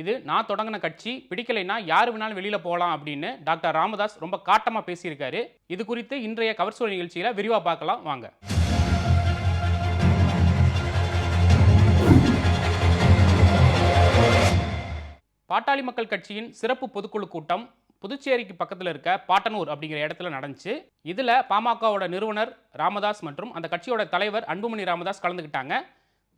இது நான் தொடங்கின கட்சி பிடிக்கலைன்னா யார் வேணாலும் வெளியில் போகலாம் அப்படின்னு டாக்டர் ராமதாஸ் ரொம்ப காட்டமாக பேசியிருக்காரு. இது குறித்து இன்றைய கவர்சோலை நிகழ்ச்சியில் விரிவாக பார்க்கலாம் வாங்க. பாட்டாளி மக்கள் கட்சியின் சிறப்பு பொதுக்குழு கூட்டம் புதுச்சேரிக்கு பக்கத்தில் இருக்க பாட்டனூர் அப்படிங்கிற இடத்துல நடந்துச்சு. இதில் பாமகவோட நிறுவனர் ராமதாஸ் மற்றும் அந்த கட்சியோட தலைவர் அன்புமணி ராமதாஸ் கலந்துக்கிட்டாங்க.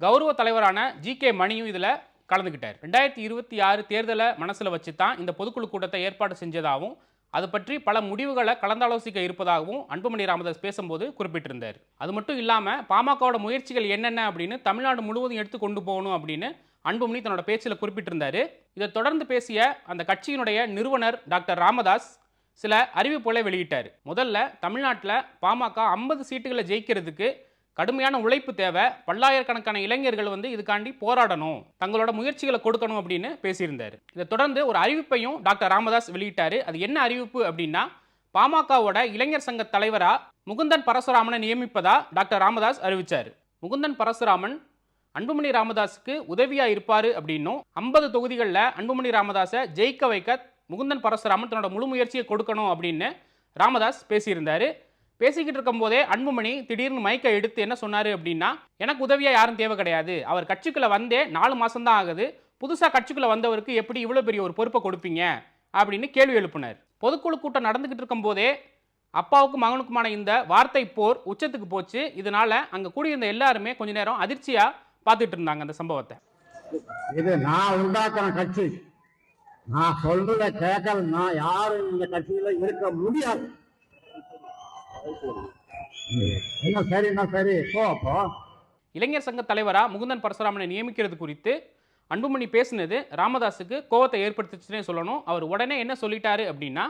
கௌரவ தலைவரான ஜி கே மணியும் இதில் கலந்துக்கிட்டார். ரெண்டாயிரத்தி இருபத்தி ஆறு தேர்தலை மனசில் வச்சு தான் இந்த பொதுக்குழு கூட்டத்தை ஏற்பாடு செஞ்சதாகவும் அது பற்றி பல முடிவுகளை கலந்தாலோசிக்க இருப்பதாகவும் அன்புமணி ராமதாஸ் பேசும்போது குறிப்பிட்டிருந்தார். அது மட்டும் இல்லாமல் பாமகவோட முயற்சிகள் என்னென்ன அப்படின்னு தமிழ்நாடு முழுவதும் எடுத்து கொண்டு போகணும் அப்படின்னு அன்புமணி தன்னோட பேச்சில் குறிப்பிட்டிருந்தாரு. இதை தொடர்ந்து பேசிய அந்த கட்சியினுடைய நிறுவனர் டாக்டர் ராமதாஸ் சில அறிவிப்புகளை வெளியிட்டார். முதல்ல தமிழ்நாட்டில் பாமக ஐம்பது சீட்டுகளை ஜெயிக்கிறதுக்கு கடுமையான உழைப்பு தேவை. பல்லாயிரக்கணக்கான இளைஞர்கள் வந்து இதுக்காண்டி போராடணும். தங்களோட முயற்சிகளை கொடுக்கணும் அப்படின்னு பேசியிருந்தார். இதை தொடர்ந்து ஒரு அறிவிப்பையும் டாக்டர் ராமதாஸ் வெளியிட்டார். அது என்ன அறிவிப்பு அப்படின்னா பாமகவோட இளைஞர் சங்க தலைவரா முகுந்தன் பரசுராமனை நியமிப்பதா டாக்டர் ராமதாஸ் அறிவிச்சார். முகுந்தன் பரசுராமன் அன்புமணி ராமதாஸுக்கு உதவியாக இருப்பார் அப்படின்னும் ஐம்பது தொகுதிகளில் அன்புமணி ராமதாஸை ஜெயிக்க வைக்க முகுந்தன் பரசுராமன் தன்னோட முழு முயற்சியை கொடுக்கணும் அப்படின்னு ராமதாஸ் பேசியிருந்தார். பேசிக்கிட்டு இருக்கும்போதே அன்புமணி திடீர்னு மைக்கை எடுத்து என்ன சொன்னார் அப்படின்னா எனக்கு உதவியாக யாரும் தேவை கிடையாது. அவர் கட்சிக்குள்ளே வந்தே நாலு மாதம்தான் ஆகுது. புதுசாக கட்சிக்குள்ளே வந்தவருக்கு எப்படி இவ்வளோ பெரிய ஒரு பொறுப்பை கொடுப்பீங்க? அப்படின்னு கேள்வி எழுப்பினார். பொதுக்குழு கூட்டம் நடந்துக்கிட்டு இருக்கும்போதே அப்பாவுக்கும் மகனுக்குமான இந்த வார்த்தை போர் உச்சத்துக்கு போச்சு. இதனால அங்கே கூடியிருந்த எல்லாருமே கொஞ்ச நேரம் அதிர்ச்சியாக பார்த்துட்டு இருந்தாங்க அந்த சம்பவத்தை. இது நான் உண்டாக்குற கட்சி. நான் சொல்றத கேட்கலன்னா யாரும் இந்த கட்சியில இருக்க முடியாது. என்ன சரி என்ன சரி? போ அப்போ இளைஞர் சங்க தலைவரா முகுந்தன் பரசுராமனை நியமிக்கிறது குறித்து அன்புமணி பேசினது ராமதாஸுக்கு கோவத்தை ஏற்படுத்துச்சுன்னே சொல்லணும். அவர் உடனே என்ன சொல்லிட்டாரு அப்படின்னா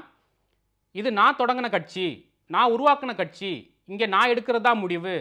இது நான் தொடங்கின கட்சி நான் உருவாக்கின கட்சி இங்கே நான் எடுக்கிறதா முடிவு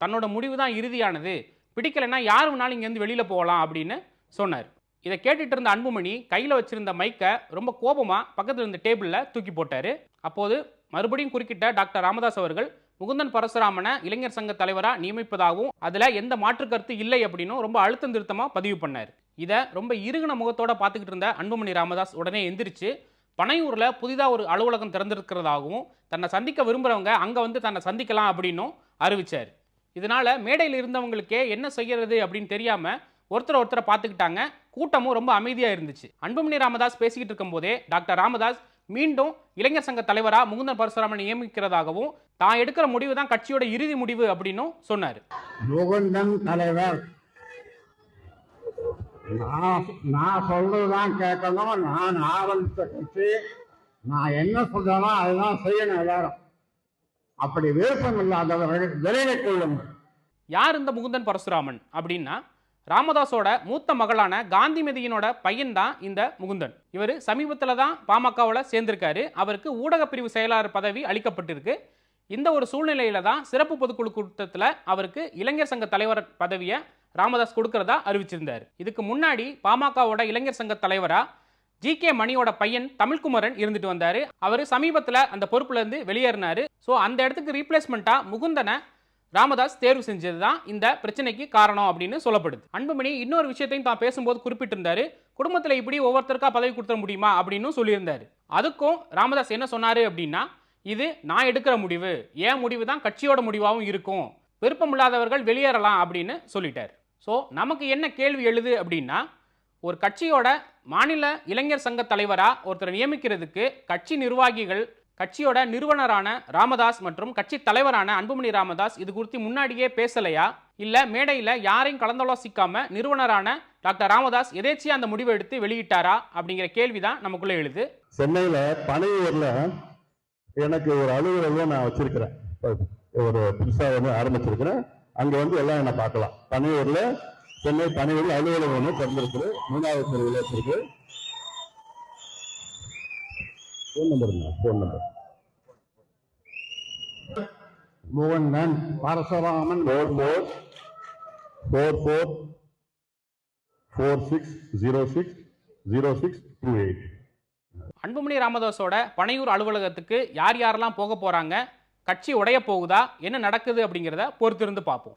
தன்னோட முடிவு தான் இறுதியானது பிடிக்கலைன்னா யார் வேணாலும் இங்கேருந்து வெளியில் போகலாம் அப்படின்னு சொன்னார். இதை கேட்டுட்டு இருந்த அன்புமணி கையில் வச்சிருந்த மைக்கை ரொம்ப கோபமாக பக்கத்தில் இருந்த டேபிளில் தூக்கி போட்டார். அப்போது மறுபடியும் குறுக்கிட்ட டாக்டர் ராமதாஸ் அவர்கள் முகுந்தன் பரசுராமனை இளைஞர் சங்க தலைவராக நியமிப்பதாகவும் அதில் எந்த மாற்று கருத்து இல்லை அப்படின்னும் ரொம்ப அழுத்தம் திருத்தமாக பதிவு பண்ணார். இதை ரொம்ப இருகின முகத்தோட பார்த்துக்கிட்டு இருந்த அன்புமணி ராமதாஸ் உடனே எந்திரிச்சு பனையூரில் புதிதாக ஒரு அலுவலகம் திறந்திருக்கிறதாகவும் தன்னை சந்திக்க விரும்புகிறவங்க அங்கே வந்து தன்னை சந்திக்கலாம் அப்படின்னும் அறிவிச்சார். இதனால் மேடையில் இருந்தவங்களுக்கே என்ன செய்கிறது அப்படின்னு தெரியாமல் ஒருத்தர் ஒருத்தரை பார்த்துக்கிட்டாங்க. கூட்டமும் ரொம்ப அமைதியாக இருந்துச்சு. அன்புமணி ராமதாஸ் பேசிக்கிட்டு இருக்கும்போதே டாக்டர் ராமதாஸ் மீண்டும் இளைஞர் சங்க தலைவரா முகுந்தன் பரசுராமன் நியமிக்கிறதாகவும் தான் எடுக்கிற முடிவு தான் கட்சியோட இறுதி முடிவு அப்படின்னும் சொன்னார். முகுந்தன் தலைவர் நான் நான் சொல்றதுதான் கேட்கணும். நான் ஆரம்பித்த கட்சி. நான் என்ன சொல்றேனோ அதுதான் செய்யணும் எல்லாரும். அப்படி விருப்பம் இல்லாதவர்கள் விலகிக் கொள்ளுங்கள். யார் இந்த முகுந்தன் பரசுராமன் அப்படின்னா ராமதாஸோட மூத்த மகளான காந்திமதியினோட பையன் தான் இந்த முகுந்தன். இவர் சமீபத்தில் தான் பாமகவில் சேர்ந்திருக்காரு. அவருக்கு ஊடகப் பிரிவு செயலாளர் பதவி அளிக்கப்பட்டிருக்கு. இந்த ஒரு சூழ்நிலையில தான் சிறப்பு பொதுக்குழு கூட்டத்தில் அவருக்கு இளைஞர் சங்க தலைவர் பதவியை ராமதாஸ் கொடுக்கறதா அறிவிச்சிருந்தார். இதுக்கு முன்னாடி பாமகவோட இளைஞர் சங்க தலைவராக ஜி கே மணியோட பையன் தமிழ்குமரன் இருந்துட்டு வந்தார். அவர் சமீபத்தில் அந்த பொறுப்புலேருந்து வெளியேறினார் வெளியேறினாரு. ஸோ அந்த இடத்துக்கு ரீப்ளேஸ்மெண்ட்டாக முகுந்தனை ராமதாஸ் தேர்வு செஞ்சது தான் இந்த பிரச்சனைக்கு காரணம் அப்படின்னு சொல்லப்படுது. அன்புமணி இன்னொரு விஷயத்தையும் தான் பேசும்போது குறிப்பிட்டிருந்தாரு. குடும்பத்தில் இப்படி ஒவ்வொருத்தருக்கா பதவி கொடுத்துட முடியுமா அப்படின்னு சொல்லியிருந்தாரு. அதுக்கும் ராமதாஸ் என்ன சொன்னார் அப்படின்னா இது நான் எடுக்கிற முடிவு. ஏன் முடிவு தான் கட்சியோட முடிவாகவும் இருக்கும். விருப்பமில்லாதவர்கள் வெளியேறலாம் அப்படின்னு சொல்லிட்டார். ஸோ நமக்கு என்ன கேள்வி எழுது அப்படின்னா ஒரு கட்சியோட மாநில இளைஞர் சங்க தலைவராக ஒருத்தரை நியமிக்கிறதுக்கு கட்சி நிர்வாகிகள் கட்சியோட நிறுவனரான ராமதாஸ் மற்றும் கட்சி தலைவரான அன்புமணி ராமதாஸ் இது குறித்து முன்னாடியே பேசலையா? இல்ல மேடையில யாரையும் கலந்தாலோசிக்காம நிறுவனரான டாக்டர் ராமதாஸ் எதேச்சியா அந்த முடிவை எடுத்து வெளியிட்டாரா? அப்படிங்கிற கேள்விதான் நமக்குள்ள எழுது. சென்னையில பனையூர்ல எனக்கு ஒரு அலுவலகம் நான் வச்சிருக்கிறேன். ஒரு புதுசா வந்து ஆரம்பிச்சிருக்கிறேன். அங்க வந்து எல்லாம் என்ன பார்க்கலாம். பனையூர்ல சென்னை பனையூர்ல அலுவலகம் ஒன்று திறந்திருக்கு மூணாவது தெருவில் வச்சிருக்கு. Phone number phone number Mukundan Parasuraman. Four four four four four six zero six zero six two eight Anbumani ராமதாஸோட Panaiyur அலுவலகத்துக்கு யார் யாரெல்லாம் போக போறாங்க கட்சி உடைய போகுதா என்ன நடக்குது அப்படிங்கிறத பொறுத்திருந்து பார்ப்போம்.